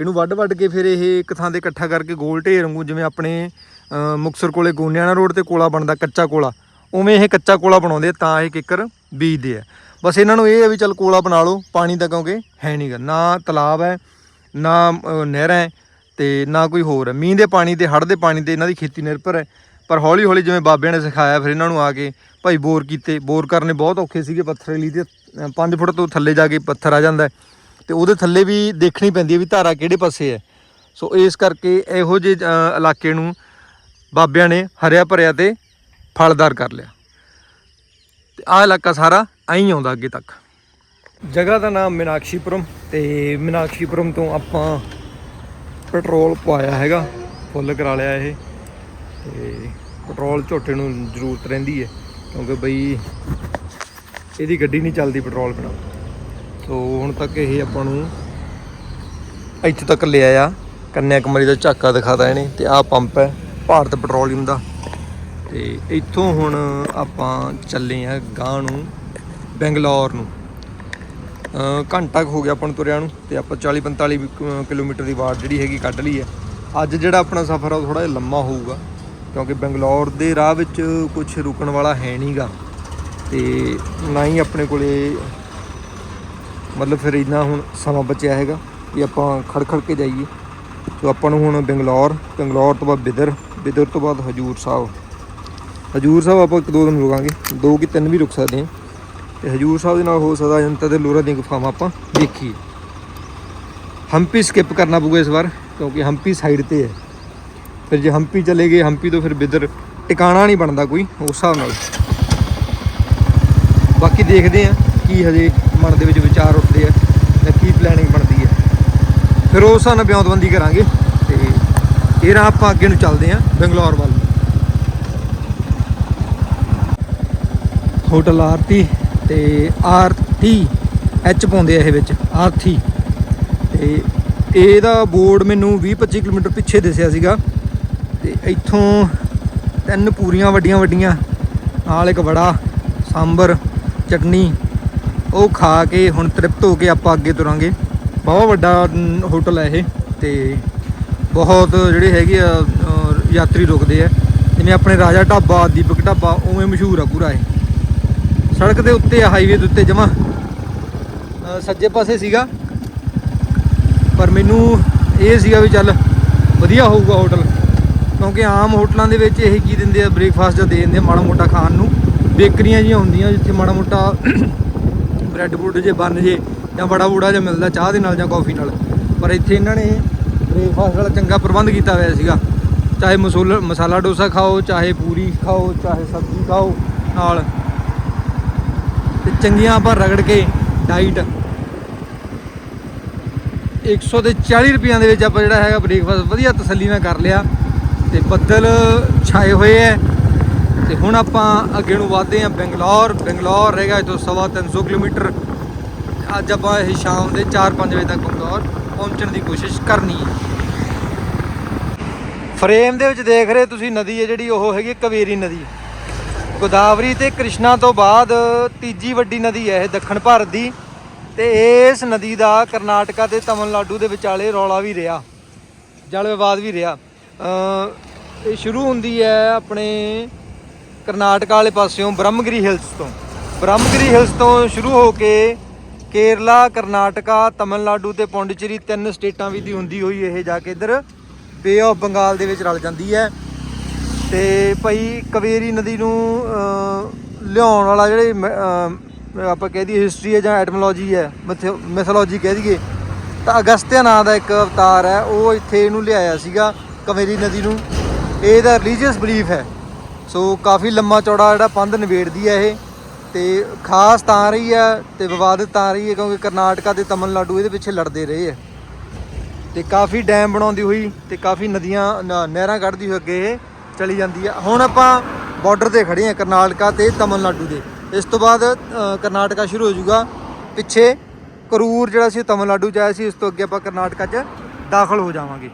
Speaker 1: ਇਹਨੂੰ ਵੱਢ ਵੱਢ ਕੇ ਫਿਰ ਇਹ ਇੱਕ ਥਾਂ ਤੇ ਇਕੱਠਾ ਕਰਕੇ ਗੋਲ ਢੇਰ ਵਾਂਗੂ ਜਿਵੇਂ ਆਪਣੇ ਅ, ਮੁਕਤਸਰ ਕੋਲੇ ਗੋਨਿਆਣਾ ਰੋਡ ਤੇ ਕੋਲਾ ਬਣਦਾ ਕੱਚਾ ਕੋਲਾ। ਉਵੇਂ ਇਹ ਕੱਚਾ ਕੋਲਾ ਬਣਾਉਂਦੇ ਤਾਂ ਇਹ ਕਿੱਕਰ ਬੀਜਦੇ ਆ। ਬਸ ਇਹਨਾਂ ਨੂੰ ਇਹ ਹੈ ਵੀ ਚੱਲ ਕੋਲਾ ਬਣਾ ਲਓ ਪਾਣੀ ਤਾਂ ਕਿਉਂਕਿ ਹੈ ਨਹੀਂਗਾ ਨਾ ਤਲਾਬ ਹੈ ਨਾ ਨਹਿਰਾਂ ਹੈ ਤੇ ਨਾ ਕੋਈ ਹੋਰ ਹੈ। ਮੀਂਹ ਦੇ ਪਾਣੀ ਤੇ ਹੜ੍ਹ ਦੇ ਪਾਣੀ ਤੇ ਇਹਨਾਂ ਦੀ ਖੇਤੀ ਨਿਰਭਰ ਹੈ। ਪਰ ਹੌਲੀ ਹੌਲੀ ਜਿਵੇਂ ਬਾਬਿਆਂ ਨੇ ਸਿਖਾਇਆ ਫਿਰ ਇਹਨਾਂ ਨੂੰ ਆ ਕੇ ਭਾਈ ਬੋਰ ਕੀਤੇ, ਬੋਰ ਕਰਨੇ ਬਹੁਤ ਔਖੇ ਸੀਗੇ ਪੱਥਰ ਲਈ ਦੇ 5 ਫੁੱਟ ਤੋਂ ਥੱਲੇ ਜਾ ਕੇ ਪੱਥਰ ਆ ਜਾਂਦਾ ਹੈ। ਤੇ ਉਹਦੇ ਥੱਲੇ ਵੀ ਦੇਖਣੀ ਪੈਂਦੀ ਹੈ ਵੀ ਧਾਰਾ ਕਿਹੜੇ ਪਾਸੇ ਹੈ। ਸੋ ਇਸ ਕਰਕੇ ਇਹੋ ਜਿਹੇ ਇਲਾਕੇ ਨੂੰ ਬਾਬਿਆਂ ਨੇ ਹਰਿਆ ਭਰਿਆ ਤੇ ਫਲਦਾਰ ਕਰ ਲਿਆ। ਤੇ ਆਹ ਇਲਾਕਾ ਸਾਰਾ ਐਂ ਆਉਂਦਾ ਅੱਗੇ ਤੱਕ। ਜਗ੍ਹਾ ਦਾ ਨਾਮ ਮੀਨਾਕਸ਼ੀਪੁਰਮ ਤੇ ਮੀਨਾਕਸ਼ੀਪੁਰਮ ਤੋਂ ਆਪਾਂ ਪੈਟਰੋਲ ਪਵਾਇਆ ਹੈਗਾ, ਫੁੱਲ ਕਰਾ ਲਿਆ ਇਹ। ਤੇ ਪੈਟਰੋਲ ਝੋਟੇ ਨੂੰ ਜ਼ਰੂਰਤ ਰਹਿੰਦੀ ਹੈ। ਕਿਉਂਕਿ ਬਈ ਇਹਦੀ ਗੱਡੀ ਨਹੀਂ ਚੱਲਦੀ ਪੈਟਰੋਲ ਬਿਨਾ। ਸੋ ਹੁਣ ਤੱਕ ਇਹ ਆਪਾਂ ਨੂੰ ਇੱਥੇ ਤੱਕ ਲਿਆ ਆ ਕੰਨਿਆ ਕੁਮਾਰੀ ਦਾ ਝਾਕਾ ਦਿਖਾਤਾ ਇਹਨੇ ਤੇ ਆਹ ਪੰਪ ਹੈ ਭਾਰਤ ਪੈਟਰੋਲੀਅਮ ਦਾ। ਤੇ ਇੱਥੋਂ ਹੁਣ ਆਪਾਂ ਚੱਲੇ ਆ ਗਾਂ ਨੂੰ, ਬੈਂਗਲੌਰ ਨੂੰ। ਘੰਟਾ ਕੁ ਹੋ ਗਿਆ ਆਪਾਂ ਨੂੰ ਤੁਰਿਆ ਨੂੰ ਤੇ ਆਪਾਂ 40 45 ਕਿਲੋਮੀਟਰ ਦੀ ਵਾਟ ਜਿਹੜੀ ਹੈਗੀ ਕੱਢ ਲਈ ਹੈ। ਅੱਜ ਜਿਹੜਾ ਆਪਣਾ ਸਫ਼ਰ ਆ ਉਹ ਥੋੜਾ ਜਿਹਾ ਲੰਮਾ ਹੋਊਗਾ। ਕਿਉਂਕਿ ਬੰਗਲੌਰ ਦੇ ਰਾਹ ਵਿੱਚ ਕੁਝ ਰੁਕਣ ਵਾਲਾ ਹੈ ਨਹੀਂਗਾ। ਤੇ ਨਾ ਹੀ ਆਪਣੇ ਕੋਲੇ ਮਤਲਬ ਫਿਰ ਇੰਨਾ ਹੁਣ ਸਮਾਂ ਬਚਿਆ ਹੈਗਾ ਕਿ ਆਪਾਂ ਖੜ ਖੜ ਕੇ ਜਾਈਏ। ਸੋ ਆਪਾਂ ਨੂੰ ਹੁਣ ਬੰਗਲੌਰ ਬੰਗਲੌਰ ਤੋਂ ਬਾਅਦ ਬਿਦਰ ਬਿਦਰ ਤੋਂ ਬਾਅਦ ਹਜੂਰ ਸਾਹਿਬ। ਹਜੂਰ ਸਾਹਿਬ ਆਪਾਂ ਇੱਕ ਦੋ ਦਿਨ ਰੁਕਾਂਗੇ, ਦੋ ਕਿ ਤਿੰਨ ਵੀ ਰੁਕ ਸਕਦੇ ਹਾਂ। ਤੇ ਹਜੂਰ ਸਾਹਿਬ ਦੇ ਨਾਲ ਹੋ ਸਕਦਾ ਜਨਤਾ ਦੇ ਲੋਰਾ ਦੀਆਂ ਗੁਫਾਵਾਂ ਆਪਾਂ ਦੇਖੀਏ। ਹੰਪੀ ਸਕਿਪ ਕਰਨਾ ਪਊਗਾ ਇਸ ਵਾਰ, ਕਿਉਂਕਿ ਹੰਪੀ ਸਾਈਡ ਤੇ ਹੈ। ਫਿਰ ਜੇ ਹੰਪੀ ਚਲੇ ਗਏ, ਹੰਪੀ ਤੋਂ ਫਿਰ ਬਿਦਰ ਟਿਕਾਣਾ ਨਹੀਂ ਬਣਦਾ ਕੋਈ, ਉਸ ਹਿਸਾਬ ਨਾਲ। ਬਾਕੀ ਦੇਖਦੇ ਆ ਕੀ ਹਜੇ ਮਨ ਦੇ ਵਿੱਚ ਵਿਚਾਰ ਉੱਠਦੇ ਆ ਜਾਂ ਕੀ ਪਲੈਨਿੰਗ ਬਣਦੀ ਹੈ ਫਿਰ ਉਸ ਹਿਸਾਬ ਨਾਲ ਬਿਉਂਤਬੰਦੀ ਕਰਾਂਗੇ ਤੇ ਇਹ ਰਾਹ ਆਪਾਂ ਅੱਗੇ ਨੂੰ ਚੱਲਦੇ ਆ ਬੰਗਲੌਰ ਵੱਲ। ਹੋਟਲ ਆਰਤੀ ਤੇ ਆਰਤੀ ਐਚ ਪਾਉਂਦੇ ਆ ਇਹ ਵਿੱਚ, ਆਰਤੀ। ਤੇ ਇਹਦਾ ਬੋਰਡ ਮੈਨੂੰ 20-25 ਕਿਲੋਮੀਟਰ ਪਿੱਛੇ ਦਿਸਿਆ ਸੀਗਾ। ਤੇ ਇੱਥੋਂ ਤਿੰਨ ਪੂਰੀਆਂ ਵੱਡੀਆਂ ਵੱਡੀਆਂ, ਨਾਲ ਇੱਕ ਵੜਾ, ਸਾਂਬਰ, ਚਟਨੀ, ਉਹ ਖਾ ਕੇ ਹੁਣ ਤ੍ਰਿਪਤ ਹੋ ਕੇ ਆਪਾਂ ਅੱਗੇ ਤੁਰਾਂਗੇ। ਬਹੁਤ ਵੱਡਾ ਹੋਟਲ ਹੈ ਇਹ ਤੇ ਬਹੁਤ ਜਿਹੜੇ ਹੈਗੇ ਆ ਯਾਤਰੀ ਰੁਕਦੇ ਆ। ਜਿਵੇਂ ਆਪਣੇ ਰਾਜਾ ਢਾਬਾ, ਦੀਪਕ ਢਾਬਾ, ਉਵੇਂ ਮਸ਼ਹੂਰ ਆ ਪੂਰਾ ਇਹ। ਸੜਕ ਦੇ ਉੱਤੇ ਆ ਹਾਈਵੇ ਦੇ ਉੱਤੇ ਜਮਾ। ਸੱਜੇ ਪਾਸੇ ਸੀਗਾ। ਪਰ ਮੈਨੂੰ ਇਹ ਸੀਗਾ ਵੀ ਚੱਲ ਵਧੀਆ ਹੋਊਗਾ ਹੋਟਲ। ਕਿਉਂਕਿ ਆਮ ਹੋਟਲਾਂ ਦੇ ਵਿੱਚ ਇਹ ਕੀ ਦਿੰਦੇ ਆ ਬ੍ਰੇਕਫਾਸਟ ਜਾਂ ਦੇ ਦਿੰਦੇ ਆ ਮਾੜਾ ਮੋਟਾ ਖਾਣ ਨੂੰ। ਬੇਕਰੀਆਂ ਜੀਆਂ ਹੁੰਦੀਆਂ, ਜਿੱਥੇ ਮਾੜਾ ਮੋਟਾ ਬ੍ਰੈਡ ਬਰੂਡ ਜੇ ਬਣ ਜੇ ਜਾਂ ਬੜਾ ਬੂੜਾ ਜਿਹਾ ਮਿਲਦਾ ਚਾਹ ਦੇ ਨਾਲ ਜਾਂ ਕੌਫੀ ਨਾਲ। ਪਰ ਇੱਥੇ ਇਹਨਾਂ ਨੇ ਬ੍ਰੇਕਫਾਸਟ ਵਾਲਾ ਚੰਗਾ ਪ੍ਰਬੰਧ ਕੀਤਾ ਹੋਇਆ ਸੀਗਾ। ਚਾਹੇ ਮਸੂਲ, ਮਸਾਲਾ ਡੋਸਾ ਖਾਓ, ਚਾਹੇ ਪੂਰੀ ਖਾਓ, ਚਾਹੇ ਸਬਜ਼ੀ ਖਾਓ ਨਾਲ। ਤੇ ਚੰਗੀਆਂ ਆਪਾਂ ਰਗੜ ਕੇ ਡਾਈਟ 100 ਤੇ 40 ਰੁਪਈਆਂ ਦੇ ਵਿੱਚ ਆਪਾਂ ਜਿਹੜਾ ਹੈਗਾ ਬ੍ਰੇਕਫਾਸਟ ਵਧੀਆ ਤਸੱਲੀ ਨਾਲ ਕਰ ਲਿਆ। ਤੇ ਬੱਦਲ ਛਾਏ ਹੋਏ ਐ। ਤੇ ਹੁਣ ਆਪਾਂ ਅੱਗੇ ਨੂੰ ਵਧਦੇ ਹਾਂ ਬੰਗਲੌਰ। ਬੰਗਲੌਰ ਰਹੇਗਾ ਇੱਥੋਂ ਸਵਾ 300 ਕਿਲੋਮੀਟਰ। ਅੱਜ ਆਪਾਂ ਇਹ ਸ਼ਾਮ ਦੇ 4-5 ਵਜੇ ਤੱਕ ਬੰਗਲੌਰ ਪਹੁੰਚਣ ਦੀ ਕੋਸ਼ਿਸ਼ ਕਰਨੀ ਹੈ ਫਰੇਮ ਦੇ ਵਿੱਚ ਦੇਖ ਰਹੇ ਤੁਸੀਂ ਨਦੀ ਹੈ ਜਿਹੜੀ, ਉਹ ਹੈਗੀ ਕਵੇਰੀ ਨਦੀ। ਗੋਦਾਵਰੀ ਤੇ ਕ੍ਰਿਸ਼ਨਾ ਤੋਂ ਬਾਅਦ ਤੀਜੀ ਵੱਡੀ ਨਦੀ ਹੈ ਇਹ ਦੱਖਣ ਭਾਰਤ ਦੀ। ਤੇ ਇਸ ਨਦੀ ਦਾ ਕਰਨਾਟਕਾ ਤੇ ਤਮਿਲਨਾਡੂ ਦੇ ਵਿਚਾਲੇ ਰੌਲਾ ਵੀ ਰਿਹਾ। ਜਲ ਵਿਵਾਦ ਵੀ ਰਿਹਾ। ਇਹ ਸ਼ੁਰੂ ਹੁੰਦੀ ਹੈ ਆਪਣੇ ਕਰਨਾਟਕਾ ਵਾਲੇ ਪਾਸਿਓਂ ਬ੍ਰਹਮਗਿਰੀ ਹਿਲਸ ਤੋਂ। ਬ੍ਰਹਮਗਿਰੀ ਹਿਲਸ ਤੋਂ ਸ਼ੁਰੂ ਹੋ ਕੇ ਕੇਰਲਾ, ਕਰਨਾਟਕਾ, ਤਮਿਲਨਾਡੂ ਤੇ ਪੌਂਡੀਚੇਰੀ ਤਿੰਨ ਸਟੇਟਾਂ ਵੀ ਦੀ ਹੁੰਦੀ ਹੋਈ ਇਹ ਜਾ ਕੇ ਇੱਧਰ ਬੇ ਆਫ ਬੰਗਾਲ ਦੇ ਵਿੱਚ ਰਲ ਜਾਂਦੀ ਹੈ। ਤੇ ਭਾਈ ਕਵੇਰੀ ਨਦੀ ਨੂੰ ਲਿਆਉਣ ਵਾਲਾ ਜਿਹੜੇ ਮ- ਆਪਾਂ ਕਹਿ ਦਈਏ ਹਿਸਟਰੀ ਹੈ ਜਾਂ ਐਟਮੋਲੋਜੀ ਹੈ ਮੈਥੋਲੋਜੀ ਕਹਿ ਦਈਏ, ਤਾਂ ਅਗਸਤਿਆ ਨਾਂ ਦਾ ਇੱਕ ਅਵਤਾਰ ਹੈ, ਉਹ ਇੱਥੇ ਇਹਨੂੰ ਲਿਆਇਆ ਸੀਗਾ। ਕਵੇਰੀ ਨਦੀ ਨੂੰ। ਇਹਦਾ ਰਿਲੀਜੀਅਸ ਬਲੀਫ ਹੈ। ਸੋ ਕਾਫੀ ਲੰਮਾ ਚੌੜਾ ਜਿਹੜਾ ਪੰਧ ਨਿਬੇੜਦੀ ਹੈ ਇਹ। ਤੇ ਖਾਸ ਤਾਂ ਰਹੀ ਹੈ ਤੇ ਵਿਵਾਦਿਤ ਤਾਂ ਰਹੀ ਹੈ ਕਿਉਂਕਿ ਕਰਨਾਟਕਾ ਤੇ ਤਮਿਲਨਾਡੂ ਇਹਦੇ ਪਿੱਛੇ ਲੜਦੇ ਰਹੇ ਹੈ। ਤੇ ਕਾਫੀ ਡੈਮ ਬਣਾਉਂਦੀ ਹੋਈ ਤੇ ਕਾਫੀ ਨਦੀਆਂ ਨਹਿਰਾਂ ਕੱਢਦੀ ਹੋਈ ਅੱਗੇ ਇਹ ਚਲੀ ਜਾਂਦੀ ਹੈ। ਹੁਣ ਆਪਾਂ ਬਾਰਡਰ ਤੇ ਖੜੇ ਆ ਕਰਨਾਟਕਾ ਤੇ ਤਮਿਲਨਾਡੂ ਦੇ। ਇਸ ਤੋਂ ਬਾਅਦ ਕਰਨਾਟਕਾ ਸ਼ੁਰੂ ਹੋ ਜਾਊਗਾ। ਪਿੱਛੇ ਕਰੂਰ ਜਿਹੜਾ ਸੀ ਉਹ ਤਮਿਲਨਾਡੂ ਚ ਆਇਆ ਸੀ ਇਸ ਤੋਂ ਅੱਗੇ ਆਪਾਂ ਕਰਨਾਟਕਾ ਚ ਦਾਖਲ ਹੋ ਜਾਵਾਂਗੇ।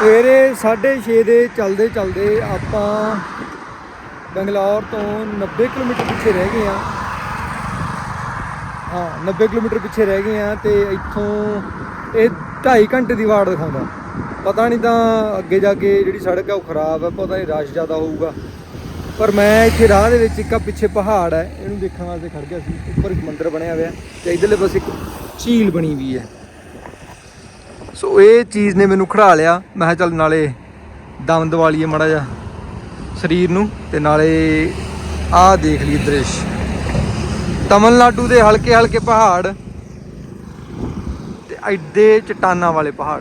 Speaker 1: ਸਵੇਰੇ 6:30 ਦੇ ਚੱਲਦੇ ਚੱਲਦੇ ਆਪਾਂ ਬੰਗਲੌਰ ਤੋਂ 90 ਕਿਲੋਮੀਟਰ ਪਿੱਛੇ ਰਹਿ ਗਏ ਆ ਹਾਂ 90 ਕਿਲੋਮੀਟਰ ਪਿੱਛੇ ਰਹਿ ਗਏ ਆ ਤੇ ਇੱਥੋਂ ਇਹ 2.5 ਘੰਟੇ ਦੀ ਵਾਟ ਦਿਖਾਉਂਦਾ। ਪਤਾ ਨਹੀਂ ਤਾਂ ਅੱਗੇ ਜਾ ਕੇ ਜਿਹੜੀ ਸੜਕ ਹੈ ਉਹ ਖਰਾਬ ਹੈ ਪਤਾ ਨਹੀਂ ਰਸ਼ ਜ਼ਿਆਦਾ ਹੋਊਗਾ। ਪਰ ਮੈਂ ਇੱਥੇ ਰਾਹ ਦੇ ਵਿੱਚ ਇੱਕ ਪਿੱਛੇ ਪਹਾੜ ਹੈ ਇਹਨੂੰ ਦੇਖਣ ਵਾਸਤੇ ਖੜ ਗਿਆ ਸੀ। ਉੱਪਰ ਇੱਕ ਮੰਦਿਰ ਬਣਿਆ ਹੋਇਆ ਤੇ ਇਧਰਲੇ ਪਾਸੇ ਇੱਕ ਝੀਲ ਬਣੀ ਵੀ ਹੈ। ਸੋ ਇਹ ਚੀਜ਼ ਨੇ ਮੈਨੂੰ ਖੜਾ ਲਿਆ। ਮੈਂ ਕਿਹਾ ਚੱਲ ਨਾਲੇ ਦਮ ਦਿਵਾਲੀਏ ਮੜਾ ਜਾ ਸਰੀਰ ਨੂੰ ਤੇ ਨਾਲੇ ਆਹ ਦੇਖ ਲਈ ਦ੍ਰਿਸ਼। ਤਮਿਲਨਾਡੂ ਦੇ ਹਲਕੇ ਹਲਕੇ ਪਹਾੜ ਤੇ ਐਡੇ ਚਟਾਨਾਂ ਵਾਲੇ ਪਹਾੜ।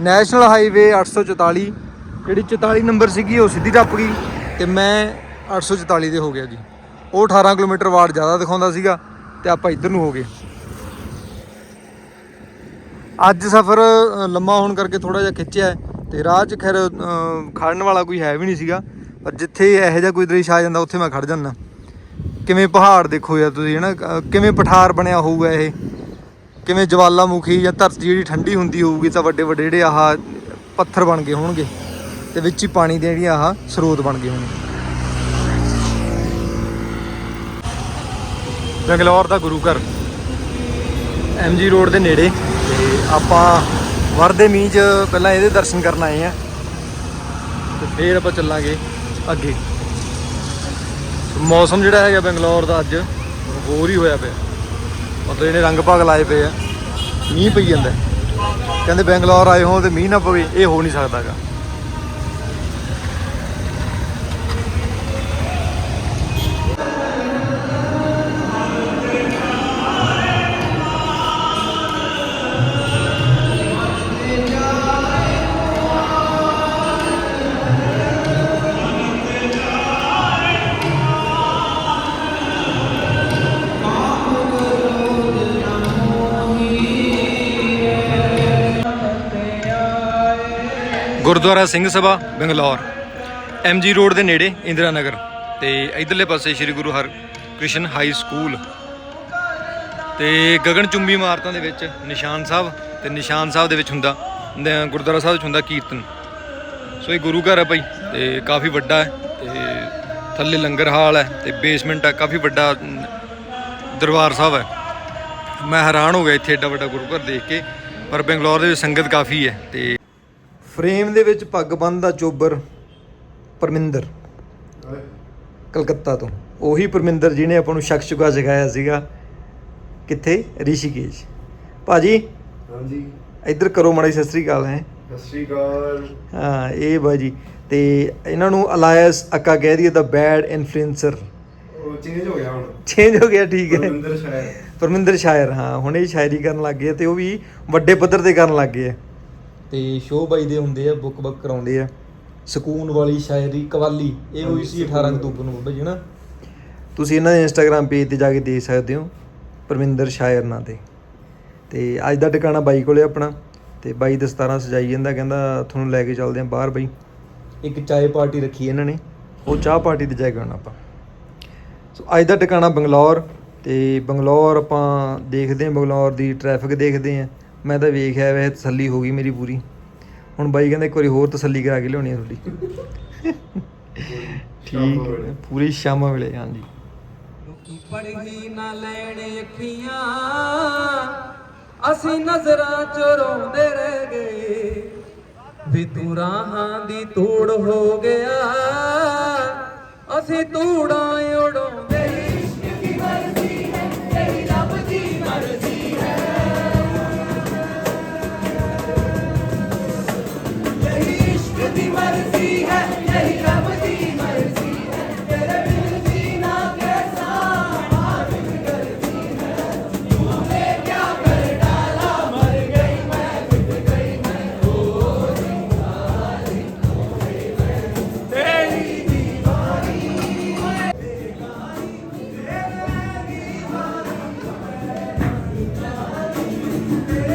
Speaker 1: ਨੈਸ਼ਨਲ ਹਾਈਵੇ 844 ਜਿਹੜੀ 44 ਨੰਬਰ ਸੀਗੀ ਉਹ ਸਿੱਧੀ ਟੱਪ ਗਈ ਤੇ ਮੈਂ 844 ਦੇ ਹੋ ਗਿਆ ਜੀ। ਉਹ 18 ਕਿਲੋਮੀਟਰ ਵਾਟ ਜ਼ਿਆਦਾ ਦਿਖਾਉਂਦਾ ਸੀਗਾ ਤੇ ਆਪਾਂ ਇੱਧਰ ਨੂੰ ਹੋ ਗਏ। ਅੱਜ ਸਫ਼ਰ ਲੰਮਾ ਹੋਣ ਕਰਕੇ ਥੋੜਾ ਜਿਹਾ ਖਿੱਚਿਆ ਹੈ ਤੇ ਰਾਹ 'ਚ ਖੈਰ ਅ, ਖੜਨ ਵਾਲਾ ਕੋਈ ਹੈ ਵੀ ਨਹੀਂ ਸੀਗਾ। ਪਰ ਜਿੱਥੇ ਇਹੋ ਜਿਹਾ ਕੋਈ ਦ੍ਰਿਸ਼ ਆ ਜਾਂਦਾ ਉੱਥੇ ਮੈਂ ਖੜ ਜਾਂਦਾ। ਕਿਵੇਂ ਪਹਾੜ ਦੇਖੋ ਯਾਰ ਤੁਸੀਂ ਹਨਾ? ਅ, ਕਿਵੇਂ ਪਠਾਰ ਬਣਿਆ ਹੋਊਗਾ ਇਹ? ਕਿਵੇਂ ਜਵਾਲਾਮੁਖੀ ਜਾਂ ਧਰਤੀ ਜਿਹੜੀ ਠੰਡੀ ਹੁੰਦੀ ਹੋਊਗੀ ਤਾਂ ਵੱਡੇ ਵੱਡੇ ਜਿਹੜੇ ਆਹ ਪੱਥਰ ਬਣ ਗਏ ਹੋਣਗੇ ਤੇ ਵਿੱਚ ਹੀ ਪਾਣੀ ਦੇ ਜਿਹੜੀਆਂ ਆਹ ਸਰੋਤ ਬਣ ਗਏ ਹੋਣਗੇ। ਬੰਗਲੌਰ ਦਾ ਗੁਰੂ ਘਰ। ਐਮਜੀ ਰੋਡ ਦੇ ਨੇੜੇ। ਆਪਾਂ ਵਰਦੇ ਮੀਂਹ 'ਚ ਪਹਿਲਾਂ ਇਹਦੇ ਦਰਸ਼ਨ ਕਰਨ ਆਏ ਆ। ਤੇ ਫੇਰ ਆਪਾਂ ਚੱਲਾਂਗੇ ਅੱਗੇ। ਮੌਸਮ ਜਿਹੜਾ ਹੈਗਾ ਬੰਗਲੌਰ ਦਾ ਅੱਜ ਹੋਰ ਹੀ ਹੋਇਆ ਪਿਆ। ਮਤਲਬ ਇਹਨੇ ਰੰਗ ਭਾਗ ਲਾਏ ਪਏ ਆ। ਮੀਂਹ ਪਈ ਜਾਂਦਾ। ਕਹਿੰਦੇ ਬੰਗਲੌਰ ਆਏ ਹੋ ਤੇ ਮੀਂਹ ਨਾ ਪਵੇ, ਇਹ ਹੋ ਨਹੀਂ ਸਕਦਾਗਾ ਗੁਰਦੁਆਰਾ ਸਿੰਘ ਸਭਾ, ਬੰਗਲੌਰ। ਐਮਜੀ ਰੋਡ ਦੇ ਨੇੜੇ, ਇੰਦਰਾ ਨਗਰ। ਤੇ ਇਧਰਲੇ ਪਾਸੇ ਸ੍ਰੀ ਗੁਰੂ ਹਰਕ੍ਰਿਸ਼ਨ ਹਾਈ ਸਕੂਲ ਤੇ ਗਗਨ ਚੁੰਬੀ ਇਮਾਰਤਾਂ ਦੇ ਵਿੱਚ ਨਿਸ਼ਾਨ ਸਾਹਿਬ, ਤੇ ਨਿਸ਼ਾਨ ਸਾਹਿਬ ਦੇ ਵਿੱਚ ਹੁੰਦਾ ਗੁਰਦੁਆਰਾ ਸਾਹਿਬ ਵਿੱਚ ਹੁੰਦਾ ਕੀਰਤਨ। ਸੋ ਇਹ ਗੁਰੂ ਘਰ ਹੈ ਭਾਈ, ਤੇ ਕਾਫੀ ਵੱਡਾ ਹੈ, ਤੇ ਥੱਲੇ ਲੰਗਰ ਹਾਲ ਹੈ, ਤੇ ਬੇਸਮੈਂਟ ਹੈ ਕਾਫੀ ਵੱਡਾ ਦਰਬਾਰ ਸਾਹਿਬ ਹੈ। ਮੈਂ ਹੈਰਾਨ ਹੋ ਗਿਆ ਇੱਥੇ ਏਡਾ ਵੱਡਾ ਗੁਰੂ ਘਰ ਦੇਖ ਕੇ, ਪਰ ਬੰਗਲੌਰ ਦੇ ਵਿੱਚ ਸੰਗਤ ਕਾਫੀ ਹੈ, ਤੇ ਫਰੇਮ ਦੇ ਵਿੱਚ ਪੱਗ ਬੰਨਦਾ ਚੋਬਰ ਪਰਮਿੰਦਰ। ਕਲਕੱਤਾ ਤੋਂ। ਉਹੀ ਪਰਮਿੰਦਰ ਜਿਹਨੇ ਆਪਾਂ ਨੂੰ ਸ਼ੱਕ ਸ਼ੁਕਾ ਸਿਖਾਇਆ ਸੀਗਾ। ਕਿੱਥੇ? ਰਿਸ਼ੀਕੇਸ਼। ਭਾਜੀ?
Speaker 4: ਹਾਂਜੀ।
Speaker 1: ਇੱਧਰ ਕਰੋ ਮਾੜੀ ਸਤਿ ਸ੍ਰੀ ਅਕਾਲ ਹੈ।
Speaker 4: ਸਤਿ ਸ਼੍ਰੀ ਅਕਾਲ।
Speaker 1: ਹਾਂ ਇਹ ਬਾਜੀ ਤੇ ਇਹਨਾਂ ਨੂੰ ਅਲਾਇਸ ਅੱਕਾ ਕਹਿ ਦਈਏ ਦਾ ਬੈਡ ਇਨਫਲੂਐਂਸਰ
Speaker 4: ਚੇਂਜ ਹੋ ਗਿਆ ਹੁਣ।
Speaker 1: ਚੇਂਜ ਹੋ ਗਿਆ ਠੀਕ ਹੈ।
Speaker 4: ਰਵਿੰਦਰ ਸ਼ਾਇਰ।
Speaker 1: ਪਰਮਿੰਦਰ ਸ਼ਾਇਰ ਹਾਂ। ਹੁਣ ਇਹ ਸ਼ਾਇਰੀ ਕਰਨ ਲੱਗ ਗਏ ਤੇ ਉਹ ਵੀ ਵੱਡੇ ਪੱਧਰ ਤੇ ਕਰਨ ਲੱਗ ਗਏ ਤੇ ਸ਼ੋਅ ਬਾਈ ਦੇ ਹੁੰਦੇ ਆ ਬੁੱਕ ਬੁੱਕ ਕਰਾਉਂਦੇ ਆ। ਸਕੂਨ ਵਾਲੀ ਸ਼ਾਇਰੀ ਕਵਾਲੀ ਇਹ ਹੋਈ ਸੀ 18 ਅਕਤੂਬਰ ਨੂੰ ਬਾਈ ਹਨਾ ਤੁਸੀਂ ਇਹਨਾਂ ਦੇ ਇੰਸਟਾਗ੍ਰam ਪੇਜ ਤੇ ਜਾ ਕੇ ਦੇਖ ਸਕਦੇ ਹੋ ਪਰਮਿੰਦਰ ਸ਼ਾਇਰ ਨਾਂ ਤੇ। ਤੇ ਅੱਜ ਦਾ ਟਿਕਾਣਾ ਬਾਈ ਕੋਲੇ ਆਪਣਾ ਤੇ ਬਾਈ ਦਸਤਾਰਾਂ ਸਜਾਈ ਜਾਂਦਾ ਕਹਿੰਦਾ ਤੁਹਾਨੂੰ ਲੈ ਕੇ ਚੱਲਦੇ ਆਂ ਬਾਹਰ ਬਾਈ। ਇੱਕ ਚਾਏ ਪਾਰਟੀ ਰੱਖੀ ਇਹਨਾਂ ਨੇ ਉਹ ਚਾਹ ਪਾਰਟੀ ਤੇ ਜਾ ਆਉਣਾ ਆਪਾਂ। ਸੋ ਅੱਜ ਦਾ ਟਿਕਾਣਾ ਬੰਗਲੌਰ ਤੇ ਬੰਗਲੌਰ ਆਪਾਂ ਦੇਖਦੇ ਹਾਂ ਬੰਗਲੌਰ ਦੀ ਟ੍ਰੈਫਿਕ ਦੇਖਦੇ ਹਾਂ। ਮੈਂ ਤਾਂ ਵੇਖਿਆ ਵੈਸੇ ਤਸੱਲੀ ਹੋ ਗਈ ਮੇਰੀ ਪੂਰੀ। ਹੁਣ ਬਾਈ ਕਹਿੰਦਾ ਇੱਕ ਵਾਰੀ ਹੋਰ ਤਸੱਲੀ ਕਰਾ ਕੇ ਲਿਆਉਣੀ ਆ ਤੁਹਾਡੀ। ਠੀਕ ਹੈ, ਪੂਰੀ ਸ਼ਾਮਾਂ ਵੇਲੇ ਹਾਂਜੀ।
Speaker 5: ਲੋਕੀ ਪੜ੍ਹੀ ਨਾ ਲੈਣ ਅੱਖੀਆਂ ਅਸੀਂ ਨਜ਼ਰਾਂ ਚ ਰੋਂਦੇ ਰਹਿ ਗਏ। ਵੀ ਤੂੰ ਰਾਹਾਂ ਦੀ ਧੂੜ ਹੋ ਗਿਆ ਅਸੀਂ ਧੂੜਾਂ Hey.